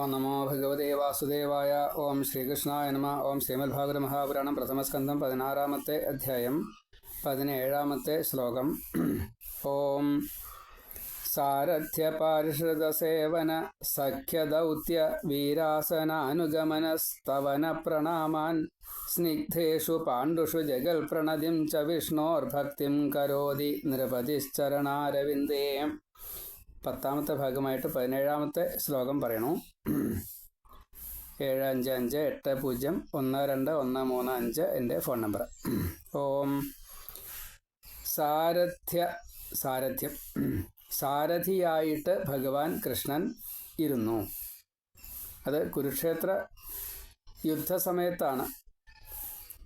ഓം നമോ ഭഗവതേ വാസുദേവായ ഓം ശ്രീകൃഷ്ണായ നമ ഓം ശ്രീമദ്ഭാഗവത മഹാപുരാണം പ്രഥമസ്കന്ധം പതിനാറാമത്തെ അധ്യായം പതിനേഴാമത്തെ ശ്ലോകം. ഓം സാരഥ്യപാരിഷൃതസേവന സഖ്യദൗത്യ വീരാസനാനുഗമനസ്തവന പ്രണാമാൻ സ്നിഗ്ധേഷു പാണ്ഡുഷു ജഗൽ പ്രണതിം ച വിഷ്ണോർഭക്തിം കരോതി നൃപതിശ്ചരണാരവിന്ദേ. പത്താമത്തെ ഭാഗമായിട്ട് പതിനേഴാമത്തെ ശ്ലോകം പറയണു. ഏഴ് അഞ്ച് അഞ്ച് എട്ട് പൂജ്യം ഒന്ന് രണ്ട് ഒന്ന് മൂന്ന് അഞ്ച് എന്റെ ഫോൺ നമ്പർ. ഓം. സാരഥ്യ സാരഥ്യം. സാരഥിയായിട്ട് ഭഗവാൻ കൃഷ്ണൻ ഇരുന്നു. അത് കുരുക്ഷേത്ര യുദ്ധസമയത്താണ്.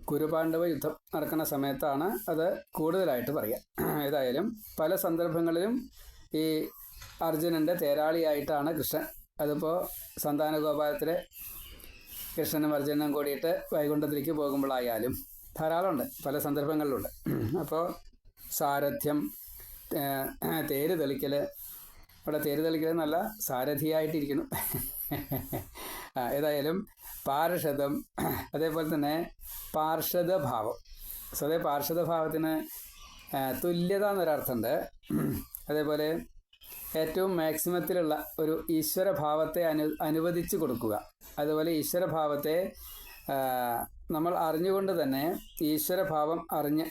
കുരുപാണ്ഡവ യുദ്ധം നടക്കുന്ന സമയത്താണ് അത് കൂടുതലായിട്ട് പറയുക. ഏതായാലും പല സന്ദർഭങ്ങളിലും ഈ അർജുനന്റെ തേരാളിയായിട്ടാണ് കൃഷ്ണൻ. അതിപ്പോൾ സന്താനഗോപാലത്തിലെ കൃഷ്ണനും അർജുനനും കൂടിയിട്ട് വൈകുണ്ഠത്തിലേക്ക് പോകുമ്പോഴായാലും ധാരാളമുണ്ട് പല സന്ദർഭങ്ങളിലുണ്ട്. അപ്പോൾ സാരഥ്യം തേര് തെളിക്കൽ ഇവിടെ തേര് തെളിക്കൽ നല്ല സാരഥിയായിട്ടിരിക്കുന്നു. ഏതായാലും പാർഷദം അതേപോലെ തന്നെ പാർഷദഭാവം. സ്വതേ പാർഷദഭാവത്തിന് തുല്യത എന്നൊരർത്ഥമുണ്ട്. അതേപോലെ ഏറ്റവും മാക്സിമത്തിലുള്ള ഒരു ഈശ്വരഭാവത്തെ അനു അനുവദിച്ചു കൊടുക്കുക. അതുപോലെ ഈശ്വരഭാവത്തെ നമ്മൾ അറിഞ്ഞുകൊണ്ട് തന്നെ ഈശ്വരഭാവം അറിഞ്ഞ്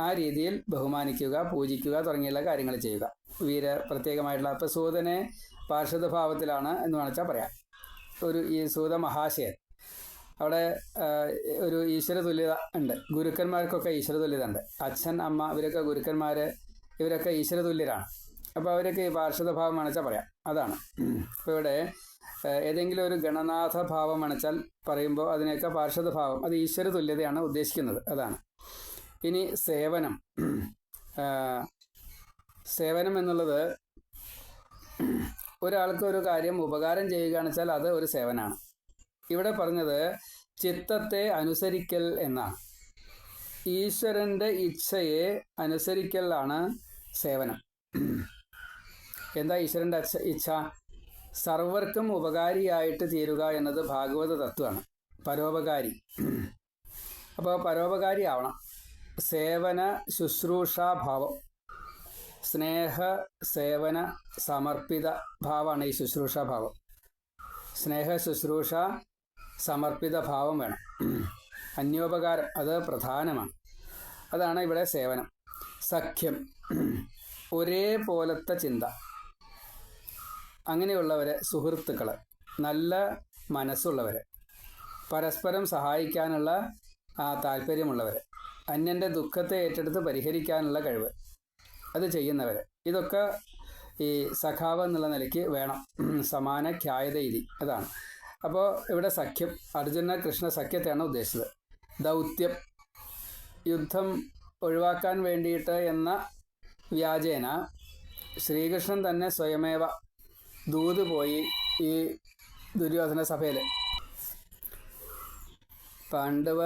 ആ രീതിയിൽ ബഹുമാനിക്കുക പൂജിക്കുക തുടങ്ങിയുള്ള കാര്യങ്ങൾ ചെയ്യുക. വീര പ്രത്യേകമായിട്ടുള്ള അപ്പം സൂതനെ പാർശ്വഭാവത്തിലാണ് എന്ന് വേണമെച്ചാൽ പറയാം. ഒരു ഈ സൂത മഹാശയൻ. അവിടെ ഒരു ഈശ്വര തുല്യത ഉണ്ട്. ഗുരുക്കന്മാർക്കൊക്കെ ഈശ്വര തുല്യത ഉണ്ട്. അച്ഛൻ അമ്മ ഇവരൊക്കെ ഗുരുക്കന്മാർ ഇവരൊക്കെ ഈശ്വര തുല്യരാണ്. അപ്പോൾ അവരൊക്കെ ഈ പാർശ്വത ഭാവം അണച്ചാൽ പറയാം. അതാണ്. അപ്പോൾ ഇവിടെ ഏതെങ്കിലും ഒരു ഗണനാഥ ഭാവം അണച്ചാൽ പറയുമ്പോൾ അതിനൊക്കെ പാർശ്വത ഭാവം. അത് ഈശ്വര തുല്യതയാണ് ഉദ്ദേശിക്കുന്നത്. അതാണ്. ഇനി സേവനം. സേവനം എന്നുള്ളത് ഒരാൾക്ക് ഒരു കാര്യം ഉപകാരം ചെയ്യുകയാണെന്ന് വെച്ചാൽ അത് ഒരു സേവനമാണ് ഇവിടെ പറഞ്ഞത് ചിത്തത്തെ അനുസരിക്കൽ എന്നാണ്. ഈശ്വരന്റെ ഇച്ഛയെ അനുസരിക്കലാണ് സേവനം. എന്താ ഈശ്വരന്റെ ഇച്ഛ? സർവർക്കും ഉപകാരിയായിട്ട് തീരുക എന്നത് ഭാഗവത തത്വമാണ്. പരോപകാരി. അപ്പോൾ പരോപകാരി ആവണം. സേവന ശുശ്രൂഷാഭാവം സ്നേഹ സേവന സമർപ്പിത ഭാവമാണ് ഈ ശുശ്രൂഷാഭാവം സ്നേഹ ശുശ്രൂഷ സമർപ്പിത ഭാവം വേണം. അന്യോപകാരം അത് പ്രധാനമാണ്. അതാണ് ഇവിടെ സേവനം. സഖ്യം. ഒരേ പോലത്തെ ചിന്ത. അങ്ങനെയുള്ളവരെ സുഹൃത്തുക്കൾ നല്ല മനസ്സുള്ളവർ പരസ്പരം സഹായിക്കാനുള്ള താല്പര്യമുള്ളവർ അന്യന്റെ ദുഃഖത്തെ ഏറ്റെടുത്ത് പരിഹരിക്കാനുള്ള കഴിവ് അത് ചെയ്യുന്നവർ ഇതൊക്കെ ഈ സഖാവ് എന്നുള്ള നിലയ്ക്ക് വേണം. സമാന ഖ്യായത ഇതി അതാണ്. അപ്പോൾ ഇവിടെ സഖ്യം അർജുന കൃഷ്ണ സഖ്യത്തെയാണ് ഉദ്ദേശിച്ചത്. ദൗത്യം യുദ്ധം ഒഴിവാക്കാൻ വേണ്ടിയിട്ട് എന്ന വ്യാജേന ശ്രീകൃഷ്ണൻ തന്നെ സ്വയമേവ ദൂത് പോയി ഈ ദുര്യോധന സഭയിൽ പാണ്ഡവ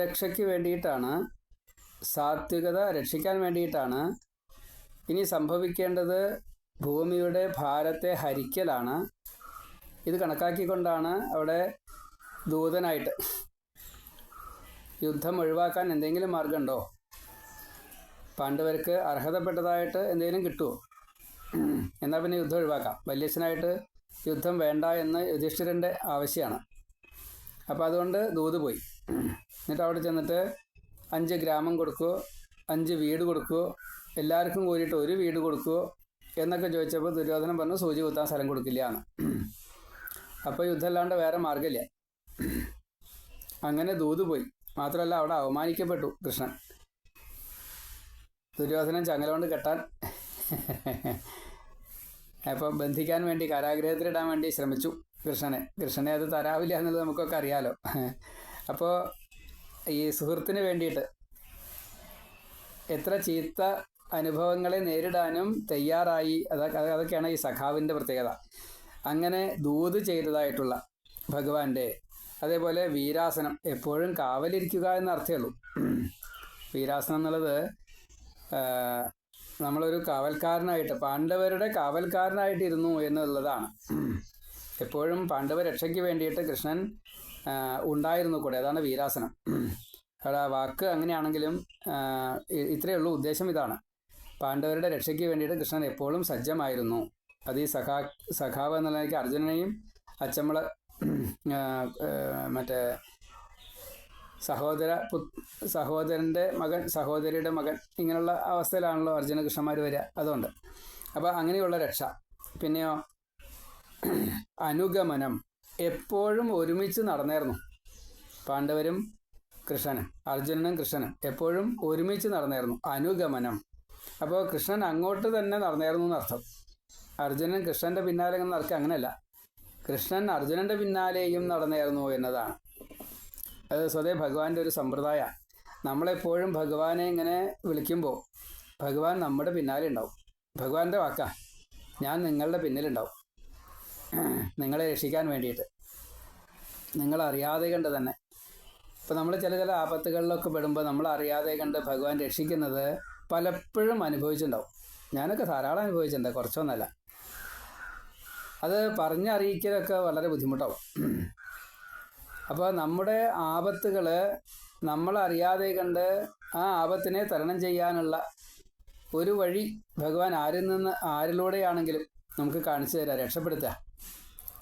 രക്ഷയ്ക്ക് വേണ്ടിയിട്ടാണ് സാത്വികത രക്ഷിക്കാൻ വേണ്ടിയിട്ടാണ് ഇനി സംഭവിക്കേണ്ടത് ഭൂമിയുടെ ഭാരത്തെ ഹരിക്കലാണ്. ഇത് കണക്കാക്കിക്കൊണ്ടാണ് അവിടെ ദൂതനായിട്ട് യുദ്ധം ഒഴിവാക്കാൻ എന്തെങ്കിലും മാർഗമുണ്ടോ പാണ്ഡവർക്ക് അർഹതപ്പെട്ടതായിട്ട് എന്തെങ്കിലും കിട്ടുമോ എന്നാൽ പിന്നെ യുദ്ധം ഒഴിവാക്കാം. വല്യച്ഛനായിട്ട് യുദ്ധം വേണ്ട എന്ന് യുധിഷ്ഠിരന്റെ ആവശ്യമാണ്. അപ്പോൾ അതുകൊണ്ട് ദൂത് പോയി. എന്നിട്ട് അവിടെ ചെന്നിട്ട് അഞ്ച് ഗ്രാമം കൊടുക്കുമോ അഞ്ച് വീട് കൊടുക്കുമോ എല്ലാവർക്കും കൂടിയിട്ട് ഒരു വീട് കൊടുക്കുമോ എന്നൊക്കെ ചോദിച്ചപ്പോൾ ദുര്യോധനൻ പറഞ്ഞു സൂചി കുത്താൻ സ്ഥലം കൊടുക്കില്ല എന്ന്. അപ്പോൾ യുദ്ധം യുദ്ധമല്ലാണ്ട് വേറെ മാർഗമില്ല അങ്ങനെ ദൂത് പോയി. മാത്രമല്ല അവിടെ അവമാനിക്കപ്പെട്ടു കൃഷ്ണൻ. ദുര്യോധനൻ ചങ്ങല കൊണ്ട് കെട്ടാൻ അപ്പം ബന്ധിക്കാൻ വേണ്ടി കാരാഗ്രഹത്തിലിടാൻ വേണ്ടി ശ്രമിച്ചു കൃഷ്ണനെ. കൃഷ്ണനെ അത് തരാവില്ല എന്നുള്ളത് നമുക്കൊക്കെ അറിയാലോ. അപ്പോൾ ഈ സുഹൃത്തിന് വേണ്ടിയിട്ട് എത്ര ചീത്ത അനുഭവങ്ങളെ നേരിടാനും തയ്യാറായി. അതൊക്കെ അതൊക്കെയാണ് ഈ സഖാവിന്റെ പ്രത്യേകത. അങ്ങനെ ദൂത് ചെയ്തതായിട്ടുള്ള ഭഗവാന്റെ അതേപോലെ വീരാസനം എപ്പോഴും കാവലിരിക്കുക എന്ന അർത്ഥമേ ഉള്ളൂ. വീരാസനം എന്നുള്ളത് നമ്മളൊരു കാവൽക്കാരനായിട്ട് പാണ്ഡവരുടെ കാവൽക്കാരനായിട്ടിരുന്നു എന്നുള്ളതാണ്. എപ്പോഴും പാണ്ഡവ രക്ഷയ്ക്ക് വേണ്ടിയിട്ട് കൃഷ്ണൻ ഉണ്ടായിരുന്നു കൂടെ. അതാണ് വീരാസനം. അവിടെ വാക്ക് അങ്ങനെയാണെങ്കിലും ഇത്രയേ ഉള്ളൂ ഉദ്ദേശം ഇതാണ്. പാണ്ഡവരുടെ രക്ഷയ്ക്ക് വേണ്ടിയിട്ട് കൃഷ്ണൻ എപ്പോഴും സജ്ജമായിരുന്നു. അത് ഈ സഖാ സഖാവ് എന്നുള്ള അർജുനനെയും അച്ചമ്മൾ മറ്റേ സഹോദര സഹോദരന്റെ മകൻ സഹോദരിയുടെ മകൻ ഇങ്ങനെയുള്ള അവസ്ഥയിലാണല്ലോ അർജുന കൃഷ്ണന്മാർ വരിക. അതുകൊണ്ട്. അപ്പോൾ അങ്ങനെയുള്ള രക്ഷ. പിന്നെയോ അനുഗമനം. എപ്പോഴും ഒരുമിച്ച് നടന്നായിരുന്നു. പാണ്ഡവരും കൃഷ്ണനും അർജുനനും കൃഷ്ണനും എപ്പോഴും ഒരുമിച്ച് നടന്നായിരുന്നു. അനുഗമനം. അപ്പോൾ കൃഷ്ണൻ അങ്ങോട്ട് തന്നെ നടന്നായിരുന്നു എന്നർത്ഥം. അർജുനൻ കൃഷ്ണന്റെ പിന്നാലെ നടക്കുക അങ്ങനെയല്ല. കൃഷ്ണൻ അർജുനന്റെ പിന്നാലെയും നടന്നായിരുന്നു എന്നതാണ്. അത് സ്വതേ ഭഗവാന്റെ ഒരു സമ്പ്രദായമാണ് നമ്മളെപ്പോഴും ഭഗവാനെ ഇങ്ങനെ വിളിക്കുമ്പോൾ ഭഗവാൻ നമ്മുടെ പിന്നാലെ ഉണ്ടാവും. ഭഗവാന്റെ വാക്കാ. ഞാൻ നിങ്ങളുടെ പിന്നിലുണ്ടാവും. നിങ്ങളെ രക്ഷിക്കാൻ വേണ്ടിയിട്ട്. നിങ്ങൾ അറിയാതെ കണ്ട് തന്നെ. ഇപ്പം നമ്മൾ ചില ചില ആപത്തുകളിലൊക്കെ പെടുമ്പോൾ നമ്മൾ അറിയാതെ കണ്ട് ഭഗവാൻ രക്ഷിക്കുന്നത് പലപ്പോഴും അനുഭവിച്ചിട്ടുണ്ടാവും. ഞാനൊക്കെ ധാരാളം അനുഭവിച്ചിട്ടുണ്ട് കുറച്ചൊന്നല്ല. അത് പറഞ്ഞറിയിക്കലൊക്കെ വളരെ ബുദ്ധിമുട്ടാവും. അപ്പോൾ നമ്മുടെ ആപത്തുകൾ നമ്മൾ അറിയാതെ കണ്ട് ആ ആപത്തിനെ തരണം ചെയ്യാനുള്ള ഒരു വഴി ഭഗവാൻ ആരിൽ നിന്ന് ആരിലൂടെയാണെങ്കിലും നമുക്ക് കാണിച്ചു തരാം രക്ഷപ്പെടുത്തുക.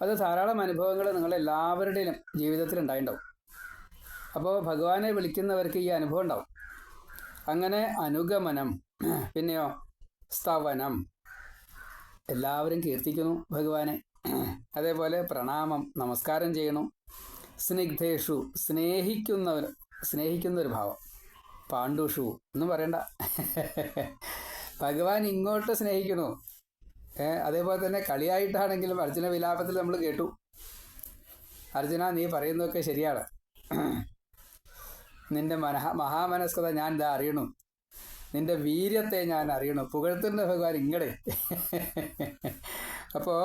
അത് ധാരാളം അനുഭവങ്ങൾ നിങ്ങളെല്ലാവരുടെയും ജീവിതത്തിൽ ഉണ്ടായിട്ടുണ്ടാവും. അപ്പോൾ ഭഗവാനെ വിളിക്കുന്നവർക്ക് ഈ അനുഭവം ഉണ്ടാവും. അങ്ങനെ അനുഗമനം പിന്നെയോ സ്തവനം എല്ലാവരും കീർത്തിക്കുന്നു ഭഗവാനെ. അതേപോലെ പ്രണാമം നമസ്കാരം ചെയ്യണം. സ്നിഗ്ധേഷു സ്നേഹിക്കുന്നവർ സ്നേഹിക്കുന്ന ഒരു ഭാവം പാണ്ഡുഷു ഒന്നും പറയണ്ട. ഭഗവാൻ ഇങ്ങോട്ട് സ്നേഹിക്കുന്നു. അതേപോലെ തന്നെ കളിയായിട്ടാണെങ്കിലും അർജുന വിലാപത്തിൽ നമ്മൾ കേട്ടു. അർജുന നീ പറയുന്നതൊക്കെ ശരിയാണ്. നിന്റെ മനഹ മഹാമനസ്കത ഞാൻ ഇതാ അറിയണു. നിന്റെ വീര്യത്തെ ഞാൻ അറിയണു. പുകഴ്ത്തുന്ന ഭഗവാൻ ഇങ്ങടെ. അപ്പോൾ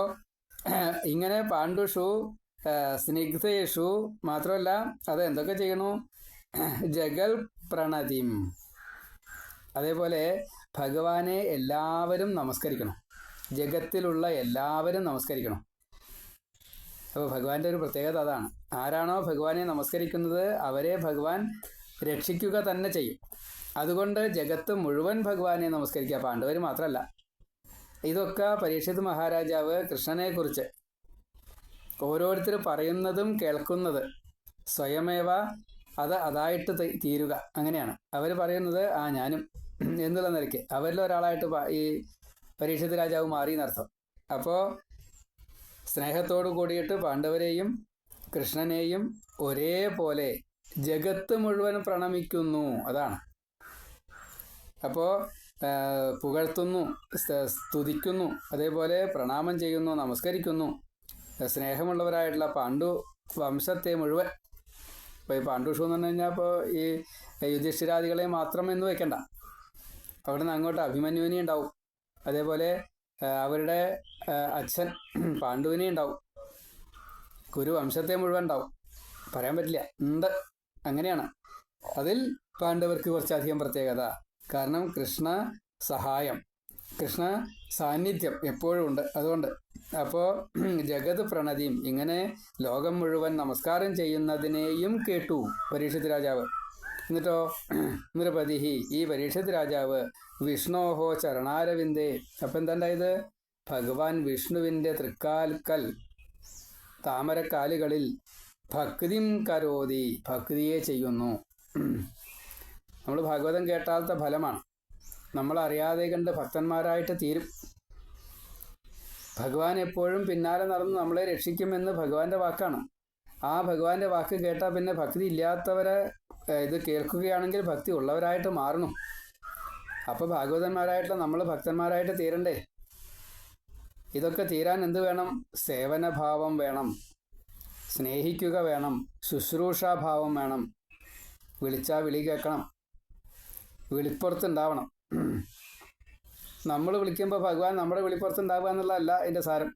ഇങ്ങനെ പാണ്ഡുഷു സ്നിഗ്ധേഷു മാത്രമല്ല അത് എന്തൊക്കെ ചെയ്യണു ജഗൽ പ്രണതിം. അതേപോലെ ഭഗവാനെ എല്ലാവരും നമസ്കരിക്കണം. ജഗത്തിലുള്ള എല്ലാവരും നമസ്കരിക്കണം. അപ്പോൾ ഭഗവാന്റെ ഒരു പ്രത്യേകത അതാണ്. ആരാണോ ഭഗവാനെ നമസ്കരിക്കുന്നത് അവരെ ഭഗവാൻ രക്ഷിക്കുക തന്നെ ചെയ്യും. അതുകൊണ്ട് ജഗത്ത് മുഴുവൻ ഭഗവാനെ നമസ്കരിക്കുക. പാണ്ഡവർ മാത്രമല്ല. ഇതൊക്കെ പരീക്ഷിത് മഹാരാജാവ് കൃഷ്ണനെക്കുറിച്ച് ഓരോരുത്തർ പറയുന്നതും കേൾക്കുന്നത് സ്വയമേവ അത് അതായിട്ട് തീരുക. അങ്ങനെയാണ്. അവർ പറയുന്നത് ആ ഞാനും എന്നുള്ള നിലയ്ക്ക്. അവരിൽ ഒരാളായിട്ട് ഈ പരീക്ഷത്ത് രാജാവ് മാറി എന്നർത്ഥം. അപ്പോൾ സ്നേഹത്തോടു കൂടിയിട്ട് പാണ്ഡവരെയും കൃഷ്ണനെയും ഒരേപോലെ ജഗത്ത് മുഴുവൻ പ്രണമിക്കുന്നു. അതാണ്. അപ്പോൾ പുകഴ്ത്തുന്നു സ്ത- സ്തുതിക്കുന്നു അതേപോലെ പ്രണാമം ചെയ്യുന്നു നമസ്കരിക്കുന്നു. സ്നേഹമുള്ളവരായിട്ടുള്ള പാണ്ഡു വംശത്തെ മുഴുവൻ. ഇപ്പോൾ ഈ പാണ്ഡുഷു എന്ന് പറഞ്ഞു കഴിഞ്ഞാൽ ഇപ്പോൾ ഈ യുധിഷ്ഠിരാദികളെ മാത്രം എന്ന് വെക്കണ്ട. അവിടുന്ന് അങ്ങോട്ട് അഭിമന്യുവിനെ ഉണ്ടാവും. അതേപോലെ അവരുടെ അച്ഛൻ പാണ്ഡുവിനെ ഉണ്ടാവും. കുരു വംശത്തെ മുഴുവൻ ഉണ്ടാവും. പറയാൻ പറ്റില്ല. ഉണ്ട്. അങ്ങനെയാണ്. അതിൽ പാണ്ഡവർക്ക് കുറച്ചധികം പ്രത്യേകത. കാരണം കൃഷ്ണ സഹായം. കൃഷ്ണ സാന്നിധ്യം എപ്പോഴും ഉണ്ട്. അതുകൊണ്ട് അപ്പോൾ ജഗത് പ്രണതിയും ഇങ്ങനെ ലോകം മുഴുവൻ നമസ്കാരം ചെയ്യുന്നതിനെയും കേട്ടു പരീക്ഷത്ത് രാജാവ്. എന്നിട്ടോ നൃപതി ഈ പരീക്ഷത്ത് രാജാവ് വിഷ്ണോഹോ ചരണാരവിന്ദേ അപ്പം എന്താണ്ടായത് ഭഗവാൻ വിഷ്ണുവിന്റെ തൃക്കാൽക്കൽ താമരക്കാലുകളിൽ ഭക്തിം കരോതി ഭക്തിയെ ചെയ്യുന്നു. നമ്മൾ ഭാഗവതം കേട്ടാത്ത ഫലമാണ്. നമ്മൾ അറിയാതെ കണ്ട് ഭക്തന്മാരായിട്ട് തീരും. ഭഗവാൻ എപ്പോഴും പിന്നാലെ നടന്ന് നമ്മളെ രക്ഷിക്കുമെന്ന് ഭഗവാന്റെ വാക്കാണ്. ആ ഭഗവാന്റെ വാക്ക് കേട്ടാൽ പിന്നെ ഭക്തി ഇല്ലാത്തവരെ ഇത് കേൾക്കുകയാണെങ്കിൽ ഭക്തി ഉള്ളവരായിട്ട് മാറണം. അപ്പോൾ ഭാഗവതന്മാരായിട്ട് നമ്മൾ ഭക്തന്മാരായിട്ട് തീരണ്ടേ? ഇതൊക്കെ തീരാൻ എന്ത് വേണം? സേവനഭാവം വേണം. സ്നേഹിക്കുക വേണം. ശുശ്രൂഷാഭാവം വേണം. വിളിച്ചാൽ വിളി കേൾക്കണം. വിളിപ്പുറത്തുണ്ടാവണം നമ്മൾ വിളിക്കുമ്പോൾ ഭഗവാൻ നമ്മുടെ വിളിപ്പുറത്ത് ഉണ്ടാവുക എന്നുള്ളതല്ല അതിന്റെ സാരം.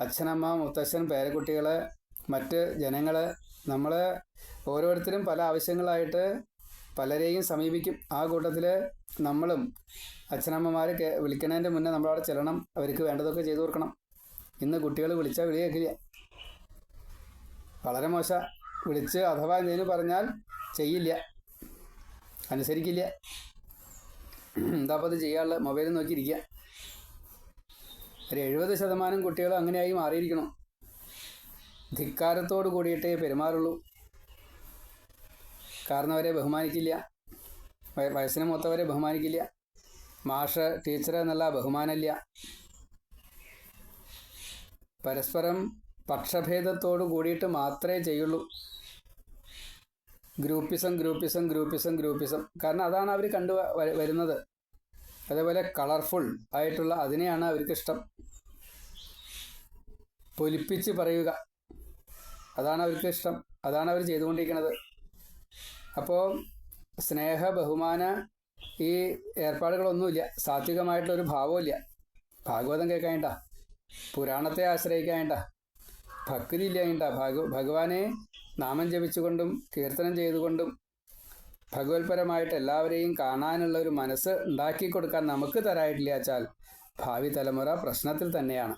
അച്ഛനമ്മ മുത്തച്ഛൻ പേരക്കുട്ടികൾ മറ്റ് ജനങ്ങൾ നമ്മൾ ഓരോരുത്തരും പല ആവശ്യങ്ങളായിട്ട് പലരെയും സമീപിക്കും. ആ കൂട്ടത്തിൽ നമ്മളും അച്ഛനമ്മമാർ വിളിക്കണതിന്റെ മുന്നേ നമ്മളവിടെ ചെല്ലണം. അവർക്ക് വേണ്ടതൊക്കെ ചെയ്തു കൊടുക്കണം. ഇന്ന് കുട്ടികൾ വിളിച്ചാൽ വിളി കേൾക്കില്ല വളരെ മോശ. വിളിച്ച് അഥവാ എന്തെങ്കിലും പറഞ്ഞാൽ ചെയ്യില്ല. അനുസരിക്കില്ല. എന്താ അപ്പോൾ അത് ചെയ്യാനുള്ള മൊബൈൽ നോക്കിയിരിക്കുക ഒരു എഴുപത് ശതമാനം കുട്ടികൾ അങ്ങനെയായി മാറിയിരിക്കണം ധിക്കാരത്തോട് കൂടിയിട്ടേ പെരുമാറുള്ളൂ. കാരണം അവരെ ബഹുമാനിക്കില്ല. വയ- വയസ്സിന് മൊത്തവരെ ബഹുമാനിക്കില്ല. മാഷ് ടീച്ചർ എന്നുള്ള ബഹുമാനമില്ല. പരസ്പരം പക്ഷഭേദത്തോട് കൂടിയിട്ട് മാത്രമേ ചെയ്യുള്ളൂ. Groupism groupism groupism groupism. കാരണം അതാണ് അവർ കണ്ടു വരുന്നത്. അതേപോലെ കളർഫുൾ ആയിട്ടുള്ള അതിനെയാണ് അവർക്ക് ഇഷ്ടം പൊലിപ്പിച്ച് പറയുക. അതാണ് അവർക്ക് ഇഷ്ടം അതാണ് അവർ ചെയ്തുകൊണ്ടിരിക്കുന്നത്. അപ്പോൾ സ്നേഹ ബഹുമാന ഈ ഏർപ്പാടുകളൊന്നുമില്ല. സാത്വികമായിട്ടുള്ളൊരു ഭാവമില്ല ഭാഗവതം കേൾക്കാനിട്ട പുരാണത്തെ ആശ്രയിക്കാനിട്ട ഭക്തി ഇല്ലായിട്ട ഭഗ ഭഗവാനെ നാമം ജപിച്ചുകൊണ്ടും കീർത്തനം ചെയ്തുകൊണ്ടും ഭഗവത്പരമായിട്ട് എല്ലാവരെയും കാണാനുള്ള ഒരു മനസ്സ് ഉണ്ടാക്കി കൊടുക്കാൻ നമുക്ക് തരായിട്ടില്ല വെച്ചാൽ ഭാവി തലമുറ പ്രശ്നത്തിൽ തന്നെയാണ്.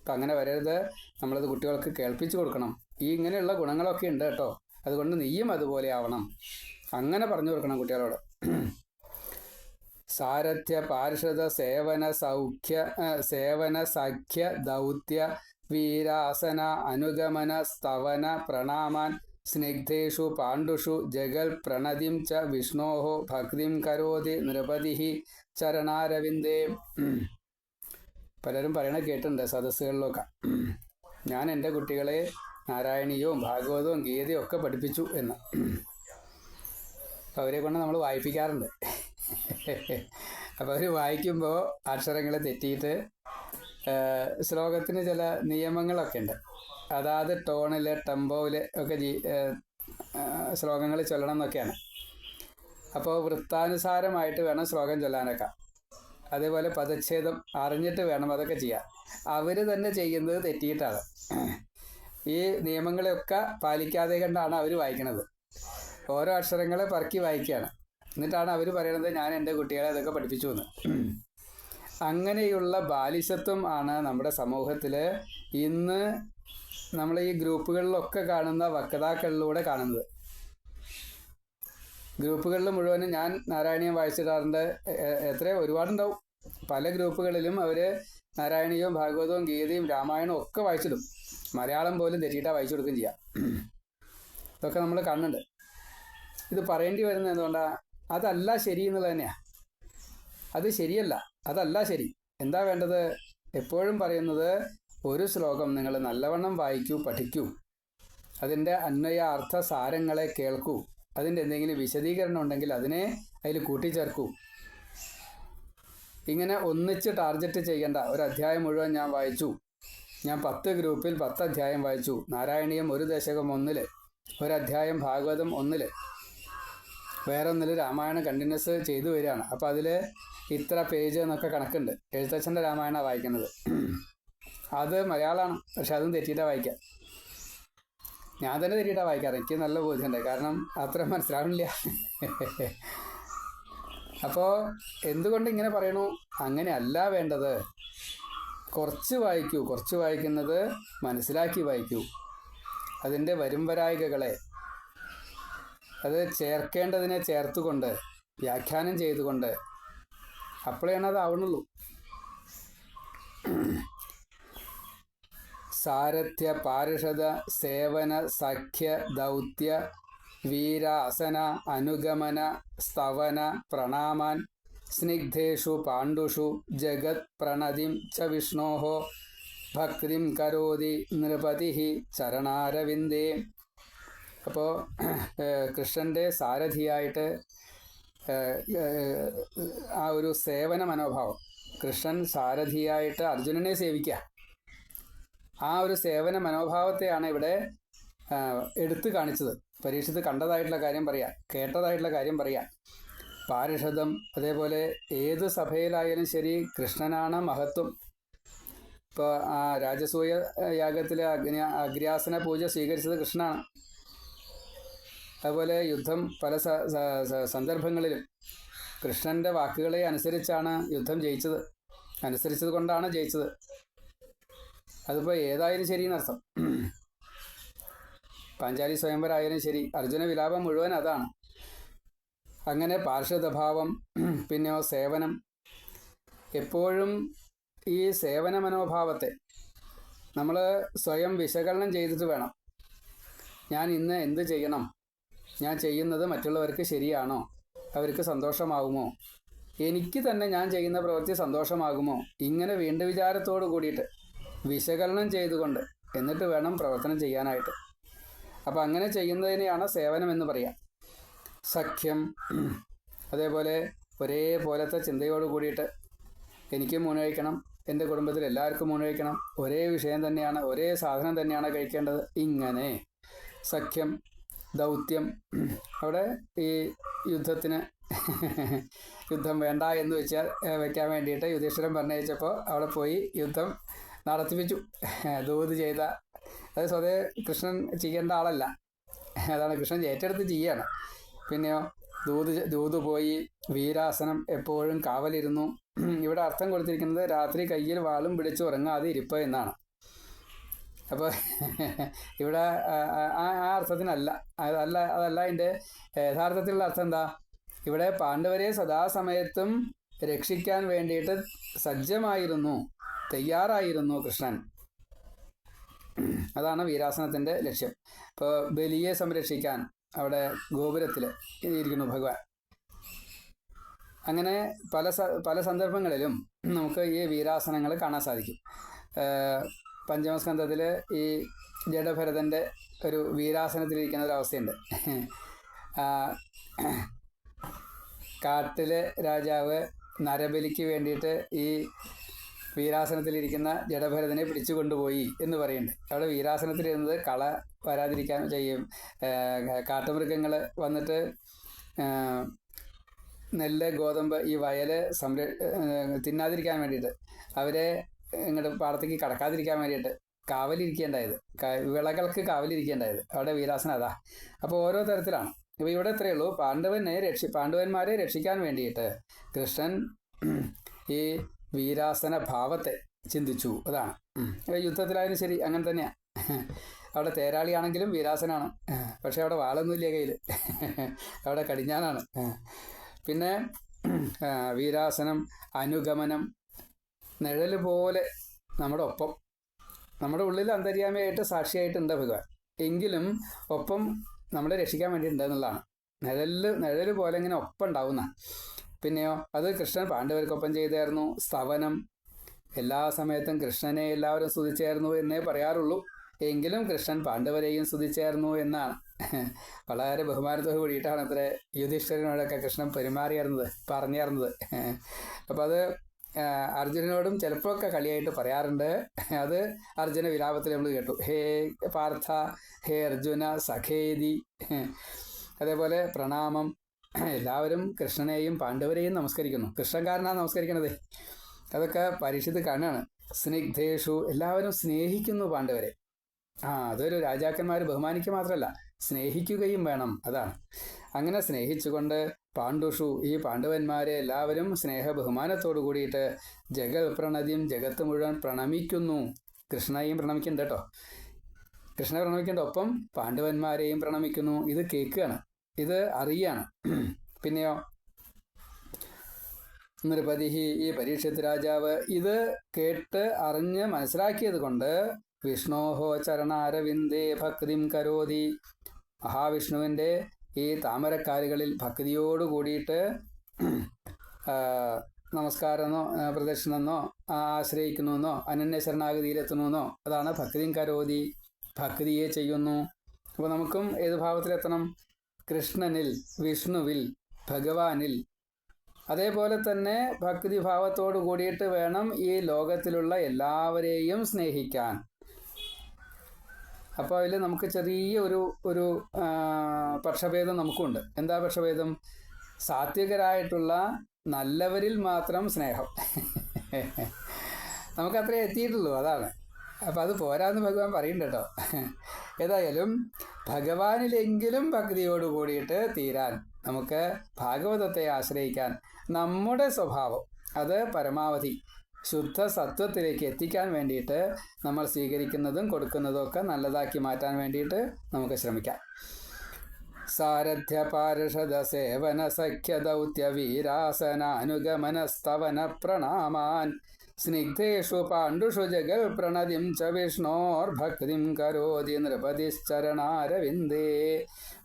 അപ്പം അങ്ങനെ വരരുത്. നമ്മളത് കുട്ടികൾക്ക് കേൾപ്പിച്ചു കൊടുക്കണം. ഈ ഇങ്ങനെയുള്ള ഗുണങ്ങളൊക്കെ ഉണ്ട് കേട്ടോ. അതുകൊണ്ട് നീയും അതുപോലെ ആവണം. അങ്ങനെ പറഞ്ഞു കൊടുക്കണം കുട്ടികളോട്. സാരഥ്യ പാർഷദ സേവന സൗഖ്യ സേവന സഖ്യ ദൗത്യ വീരാസന അനുഗമന സ്തവന പ്രണാമാൻ സ്നിഗ്ധേഷു പാണ്ഡുഷു ജഗൽ പ്രണതിം ച വിഷ്ണോ ഭക്തിം കരോതി നൃപതി ചരണാരവിന്ദേ. പലരും പറയണ കേട്ടിട്ടുണ്ട് സദസ്സുകളിലൊക്കെ. ഞാൻ എന്റെ കുട്ടികളെ നാരായണീയവും ഭാഗവതവും ഗീതയും ഒക്കെ പഠിപ്പിച്ചു എന്ന്. അവരെ കൊണ്ട് നമ്മൾ വായിപ്പിക്കാറുണ്ട്. അപ്പോൾ അവർ വായിക്കുമ്പോൾ അക്ഷരങ്ങൾ തെറ്റിയിട്ട് ശ്ലോകത്തിന് ചില നിയമങ്ങളൊക്കെ ഉണ്ട്. അതാത് ടോണിൽ ടെമ്പോയിൽ ഒക്കെ ജീ ശ്ലോകങ്ങൾ ചൊല്ലണം എന്നൊക്കെയാണ്. അപ്പോൾ വൃത്താനുസാരമായിട്ട് വേണം ശ്ലോകം ചൊല്ലാനൊക്കെ. അതേപോലെ പദച്ഛേദം അറിഞ്ഞിട്ട് വേണം അതൊക്കെ ചെയ്യാൻ. അവർ തന്നെ ചെയ്യുന്നത് തെറ്റിയിട്ടാണ്. ഈ നിയമങ്ങളെയൊക്കെ പാലിക്കാതെ കണ്ടാണ് അവർ വായിക്കുന്നത് ഓരോ അക്ഷരങ്ങളെ പറക്കി വായിക്കുകയാണ് എന്നിട്ടാണ് അവർ പറയുന്നത് ഞാൻ എന്റെ കുട്ടികളെ അതൊക്കെ പഠിപ്പിച്ചു എന്ന് അങ്ങനെയുള്ള ബാലിശത്വം ആണ് നമ്മുടെ സമൂഹത്തിൽ ഇന്ന് നമ്മൾ ഈ ഗ്രൂപ്പുകളിലൊക്കെ കാണുന്ന വക്താക്കളിലൂടെ കാണുന്നത്. ഗ്രൂപ്പുകളിൽ മുഴുവനും ഞാൻ നാരായണീയം വായിച്ചിടാറുണ്ട്. എത്ര ഒരുപാടുണ്ടാവും. പല ഗ്രൂപ്പുകളിലും അവർ നാരായണീയവും ഭാഗവതവും ഗീതയും രാമായണവും ഒക്കെ വായിച്ചിടും. മലയാളം പോലും തെറ്റിയിട്ടാ വായിച്ചു കൊടുക്കുകയും ചെയ്യാം. ഇതൊക്കെ നമ്മൾ കാണുന്നുണ്ട്. ഇത് പറയേണ്ടി വരുന്നത് എന്തുകൊണ്ടാ? അതല്ല ശരി എന്നുള്ളത് തന്നെയാണ് അത് ശരിയല്ല. അതല്ല ശരി. എന്താ വേണ്ടത്? എപ്പോഴും പറയുന്നത് ഒരു ശ്ലോകം നിങ്ങൾ നല്ലവണ്ണം വായിക്കൂ പഠിക്കൂ. അതിന്റെ അന്വയ അർത്ഥ സാരങ്ങളെ കേൾക്കൂ. അതിന്റെ എന്തെങ്കിലും വിശദീകരണം ഉണ്ടെങ്കിൽ അതിനെ അതിൽ കൂട്ടിച്ചേർക്കൂ. ഇങ്ങനെ ഒന്നിച്ച് ടാർജറ്റ് ചെയ്യേണ്ട ഒരു അധ്യായം മുഴുവൻ ഞാൻ വായിച്ചു. ഞാൻ പത്ത് ഗ്രൂപ്പിൽ പത്ത് അധ്യായം വായിച്ചു. നാരായണീയം ഒരു ദശകം ഒന്നിൽ ഒരധ്യായം ഭാഗവതം ഒന്നിൽ വേറൊന്നിൽ രാമായണം കണ്ടിന്യൂസ് ചെയ്തു വരികയാണ്. അപ്പോൾ അതിൽ ഇത്ര പേജ് എന്നൊക്കെ കണക്കുണ്ട്. എഴുത്തച്ഛന്റെ രാമായണമാണ് വായിക്കുന്നത്. അത് മലയാളമാണ് പക്ഷെ അതും തെറ്റിയിട്ടാണ് വായിക്കുക ഞാൻ തന്നെ തെറ്റിയിട്ടാണ് വായിക്കാറ് എനിക്ക് നല്ല ബോധ്യമുണ്ട്. കാരണം അത്ര മനസ്സിലാവുന്നില്ല അപ്പോൾ എന്തുകൊണ്ട് ഇങ്ങനെ പറയണു? അങ്ങനെ അല്ല വേണ്ടത്. കുറച്ച് വായിക്കൂ. കുറച്ച് വായിക്കുന്നത് മനസ്സിലാക്കി വായിക്കൂ. അതിന്റെ വരുംവരായികകളെ അത് ചേർക്കേണ്ടതിനെ ചേർത്തുകൊണ്ട് വ്യാഖ്യാനം ചെയ്തുകൊണ്ട് അപ്പോഴാണ് അത് ആവണുള്ളൂ. സാരഥ്യ പാരിഷദ സേവന സഖ്യ ദൗത്യ വീരാസന അനുഗമന സ്തവന പ്രണാമാൻ സ്നിഗ്ധേഷു പാണ്ഡുഷു ജഗത് പ്രണതിം ച വിഷ്ണോ ഭക്തിം കരോതി നൃപതി ചരണാരവിന്ദേ. അപ്പോൾ കൃഷ്ണന്റെ സാരഥിയായിട്ട് ആ ഒരു സേവന മനോഭാവം. കൃഷ്ണൻ സാരഥിയായിട്ട് അർജുനനെ സേവിക്കുക ആ ഒരു സേവന മനോഭാവത്തെയാണ് ഇവിടെ എടുത്തു കാണിച്ചത്. പരീക്ഷത്ത് കണ്ടതായിട്ടുള്ള കാര്യം പറയാം കേട്ടതായിട്ടുള്ള കാര്യം പറയാം. പാരിഷദം അതേപോലെ ഏത് സഭയിലായാലും ശരി കൃഷ്ണനാണ് മഹത്വം. ഇപ്പോൾ ആ രാജസൂയ യാഗത്തിലെ അഗ്നി അഗ്രാസന പൂജ സ്വീകരിച്ചത് കൃഷ്ണനാണ്. അതുപോലെ യുദ്ധം പല സന്ദർഭങ്ങളിലും കൃഷ്ണന്റെ വാക്കുകളെ അനുസരിച്ചാണ് യുദ്ധം ജയിച്ചത്. അനുസരിച്ചത് കൊണ്ടാണ് ജയിച്ചത്. അതിപ്പോൾ ഏതായാലും ശരി എന്നർത്ഥം. പാഞ്ചാലി സ്വയംവരായാലും ശരി. അർജുന വിലാപം മുഴുവൻ അതാണ്. അങ്ങനെ പാർശ്വതഭാവം പിന്നെ സേവനം. എപ്പോഴും ഈ സേവന മനോഭാവത്തെ നമ്മൾ സ്വയം വിശകലനം ചെയ്തിട്ട് വേണം. ഞാൻ ഇന്ന് എന്ത് ചെയ്യണം? ഞാൻ ചെയ്യുന്നത് മറ്റുള്ളവർക്ക് ശരിയാണോ? അവർക്ക് സന്തോഷമാകുമോ എനിക്ക് തന്നെ ഞാൻ ചെയ്യുന്ന പ്രവൃത്തി സന്തോഷമാകുമോ? ഇങ്ങനെ വീണ്ട വിചാരത്തോട് കൂടിയിട്ട് വിശകലനം ചെയ്തുകൊണ്ട് എന്നിട്ട് വേണം പ്രവർത്തനം ചെയ്യാനായിട്ട്. അപ്പോൾ അങ്ങനെ ചെയ്യുന്നതിനെയാണ് സേവനം എന്ന് പറയാം. സഖ്യം അതേപോലെ ഒരേപോലത്തെ ചിന്തയോട് കൂടിയിട്ട് എനിക്കും ഊണ് എന്റെ കുടുംബത്തിൽ എല്ലാവർക്കും ഊണ് ഒരേ വിഷയം തന്നെയാണ് ഒരേ സാധനം തന്നെയാണ് കഴിക്കേണ്ടത്. ഇങ്ങനെ സഖ്യം ദൗത്യം അവിടെ ഈ യുദ്ധത്തിന് യുദ്ധം വേണ്ട എന്ന് വെച്ചാൽ വയ്ക്കാൻ വേണ്ടിയിട്ട് യുധിഷ്ഠിരം പറഞ്ഞയച്ചപ്പോൾ അവിടെ പോയി യുദ്ധം നടത്തിപ്പിച്ചു. ദൂത് ചെയ്ത അത് സ്വതേ കൃഷ്ണൻ ചെയ്യേണ്ട ആളല്ല. അതാണ് കൃഷ്ണൻ ഏറ്റെടുത്ത് ചെയ്യാണ്. പിന്നെയോ ദൂത് ദൂത് പോയി വീരാസനം എപ്പോഴും കാവലിരുന്നു. ഇവിടെ അർത്ഥം കൊടുത്തിരിക്കുന്നത് രാത്രി കയ്യിൽ വാളും പിടിച്ച് ഉറങ്ങാതെ ഇരിപ്പ് എന്നാണ്. അപ്പോൾ ഇവിടെ ആ ആ അർത്ഥത്തിനല്ല. അതല്ല അതല്ല അതിന്റെ യഥാർത്ഥത്തിലുള്ള അർത്ഥം എന്താ? ഇവിടെ പാണ്ഡവരെ സദാസമയത്തും രക്ഷിക്കാൻ വേണ്ടിയിട്ട് സജ്ജമായിരുന്നു. തയ്യാറായിരുന്നു കൃഷ്ണൻ. അതാണ് വീരാസനത്തിന്റെ ലക്ഷ്യം. ഇപ്പോൾ ബലിയെ സംരക്ഷിക്കാൻ അവിടെ ഗോപുരത്തിൽ ഇരിക്കുന്നു ഭഗവാൻ. അങ്ങനെ പല പല സന്ദർഭങ്ങളിലും നമുക്ക് ഈ വീരാസനങ്ങൾ കാണാൻ സാധിക്കും. പഞ്ചമസ്കന്ധത്തിൽ ഈ ജഡഭരതന്റെ ഒരു വീരാസനത്തിലിരിക്കുന്ന ഒരു അവസ്ഥയുണ്ട്. കാട്ടിലെ രാജാവ് നരബലിക്ക് വേണ്ടിയിട്ട് ഈ വീരാസനത്തിലിരിക്കുന്ന ജഡഭരതനെ പിടിച്ചു കൊണ്ടുപോയി എന്ന് പറയുന്നുണ്ട്. അവിടെ വീരാസനത്തിലിരുന്നത് കള വരാതിരിക്കാൻ ചെയ്യും. കാട്ടുമൃഗങ്ങൾ വന്നിട്ട് നെല്ല് ഗോതമ്പ് ഈ വയൽ സംര തിന്നാതിരിക്കാൻ വേണ്ടിയിട്ട് അവരെ ഇങ്ങോട്ട് പാടത്തേക്ക് കടക്കാതിരിക്കാൻ വേണ്ടിയിട്ട് കാവലിരിക്കേണ്ടായത്. വിളകൾക്ക് കാവലിരിക്കേണ്ടായത്. അവിടെ വീരാസന അതാ. അപ്പോൾ ഓരോ തരത്തിലാണ്. ഇപ്പോൾ ഇവിടെ ഇത്രയേ ഉള്ളൂ. പാണ്ഡവനെ രക്ഷി പാണ്ഡവന്മാരെ രക്ഷിക്കാൻ വേണ്ടിയിട്ട് കൃഷ്ണൻ ഈ വീരാസന ഭാവത്തെ ചിന്തിച്ചു. അതാണ്. യുദ്ധത്തിലായാലും ശരി അങ്ങനെ തന്നെയാണ് അവിടെ തേരാളിയാണെങ്കിലും വീരാസനാണ്. പക്ഷെ അവിടെ വാളൊന്നുമില്ല കയ്യിൽ അവിടെ കടിഞ്ഞാനാണ്. പിന്നെ വീരാസനം അനുഗമനം നിഴൽ പോലെ നമ്മുടെ ഒപ്പം. നമ്മുടെ ഉള്ളിൽ അന്തര്യാമയായിട്ട് സാക്ഷിയായിട്ടുണ്ട് ഭഗവാൻ. എങ്കിലും ഒപ്പം നമ്മളെ രക്ഷിക്കാൻ വേണ്ടിയിട്ടുണ്ടെന്നുള്ളതാണ് നിഴൽ നിഴൽ പോലെ ഇങ്ങനെ ഒപ്പം ഉണ്ടാവുന്ന പിന്നെയോ? അത് കൃഷ്ണൻ പാണ്ഡവർക്കൊപ്പം ചെയ്തായിരുന്നു. സ്തവനം എല്ലാ സമയത്തും കൃഷ്ണനെ എല്ലാവരും സ്തുതിച്ചായിരുന്നു എന്നേ പറയാറുള്ളൂ. എങ്കിലും കൃഷ്ണൻ പാണ്ഡവരെയും സ്തുതിച്ചായിരുന്നു എന്നാണ്. വളരെ ബഹുമാനത്തോട് കൂടിയിട്ടാണ് അത്ര യുധിഷ്ഠിരനോടൊക്കെ കൃഷ്ണൻ പെരുമാറിയായിരുന്നത് പറഞ്ഞായിരുന്നത് അപ്പം അത് അർജുനനോടും ചിലപ്പോഴൊക്കെ കളിയായിട്ട് പറയാറുണ്ട്. അത് അർജുന വിലാപത്തിൽ നമ്മൾ കേട്ടു. ഹേ പാർത്ഥ ഹേ അർജുന സഖേദി അതേപോലെ പ്രണാമം എല്ലാവരും കൃഷ്ണനെയും പാണ്ഡവരെയും നമസ്കരിക്കുന്നു. കൃഷ്ണൻ കൃഷ്ണൻകാരനാണ് നമസ്കരിക്കണത്. അതൊക്കെ പരീക്ഷിത് കാണുകയാണ്. സ്നിഗ്ധേഷു എല്ലാവരും സ്നേഹിക്കുന്നു പാണ്ഡവരെ. ആ അതൊരു രാജാക്കന്മാർ ബഹുമാനിക്കുക മാത്രമല്ല സ്നേഹിക്കുകയും വേണം. അതാണ്. അങ്ങനെ സ്നേഹിച്ചുകൊണ്ട് പാണ്ഡുഷു ഈ പാണ്ഡവന്മാരെ എല്ലാവരും സ്നേഹ ബഹുമാനത്തോടു കൂടിയിട്ട് ജഗൽ പ്രണതിയും ജഗത്ത് മുഴുവൻ പ്രണമിക്കുന്നു. കൃഷ്ണയും പ്രണമിക്കുന്നുണ്ട് കേട്ടോ. കൃഷ്ണ പ്രണമിക്കേണ്ട ഒപ്പം പാണ്ഡവന്മാരെയും പ്രണമിക്കുന്നു. ഇത് കേൾക്കുകയാണ്. ഇത് അറിയാണ്. പിന്നെയോ? നൃപതിഹി ഈ പരീക്ഷത്ത് രാജാവ് ഇത് കേട്ട് അറിഞ്ഞ് മനസ്സിലാക്കിയത് കൊണ്ട് വിഷ്ണോഹോ ചരണാരവിന്ദേ ഭക്തിം കരോതി. മഹാവിഷ്ണുവിന്റെ ഈ താമരക്കാലുകളിൽ ഭക്തിയോട് കൂടിയിട്ട് നമസ്കാരമെന്നോ പ്രദക്ഷിണമെന്നോ ആശ്രയിക്കുന്നുവെന്നോ അനന്യ ശരണാഗതിയിലെത്തുന്നുവെന്നോ അതാണ് ഭക്തിയും കരോതി. ഭക്തിയെ ചെയ്യുന്നു. അപ്പോൾ നമുക്കും ഏത് ഭാവത്തിലെത്തണം? കൃഷ്ണനിൽ വിഷ്ണുവിൽ ഭഗവാനിൽ. അതേപോലെ തന്നെ ഭക്തിഭാവത്തോടു കൂടിയിട്ട് വേണം ഈ ലോകത്തിലുള്ള എല്ലാവരെയും സ്നേഹിക്കാൻ. അപ്പോൾ അതിൽ നമുക്ക് ചെറിയ ഒരു ഒരു പക്ഷഭേദം നമുക്കുണ്ട്. എന്താ പക്ഷഭേദം? സാത്വികരായിട്ടുള്ള നല്ലവരിൽ മാത്രം സ്നേഹം. നമുക്കത്രേ എത്തിയിട്ടുള്ളൂ അതാണ്. അപ്പം അത് പോരാന്ന് ഭഗവാൻ പറയുന്നുണ്ട് കേട്ടോ ഏതായാലും ഭഗവാനിലെങ്കിലും ഭക്തിയോട് കൂടിയിട്ട് തീരാൻ നമുക്ക് ഭാഗവതത്തെ ആശ്രയിക്കാൻ നമ്മുടെ സ്വഭാവം അത് പരമാവധി ശുദ്ധ സത്വത്തിലേക്ക് എത്തിക്കാൻ വേണ്ടിയിട്ട് നമ്മൾ സ്വീകരിക്കുന്നതും കൊടുക്കുന്നതും ഒക്കെ നല്ലതാക്കി മാറ്റാൻ വേണ്ടിയിട്ട് നമുക്ക് ശ്രമിക്കാം. സാരഥ്യ പാർഷദ സേവന സഖ്യ ദൗത്യ വീരാസനാനുഗമനസ്തവന പ്രണാമാൻ സ്നിഗ്ധേഷു പാണ്ഡുഷു ജഗൽ പ്രണതിം ച വിഷ്ണോർഭക്തിം കരോതി നൃപതിശ്ചരണാരവിന്ദേ.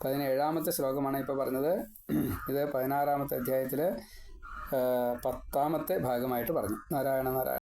പതിനേഴാമത്തെ ശ്ലോകമാണ് ഇപ്പോൾ പറഞ്ഞത്. ഇത് പതിനാറാമത്തെ അധ്യായത്തിൽ പത്താമത്തെ ഭാഗമായിട്ട് പറഞ്ഞു. നാരായണ നാരായണ.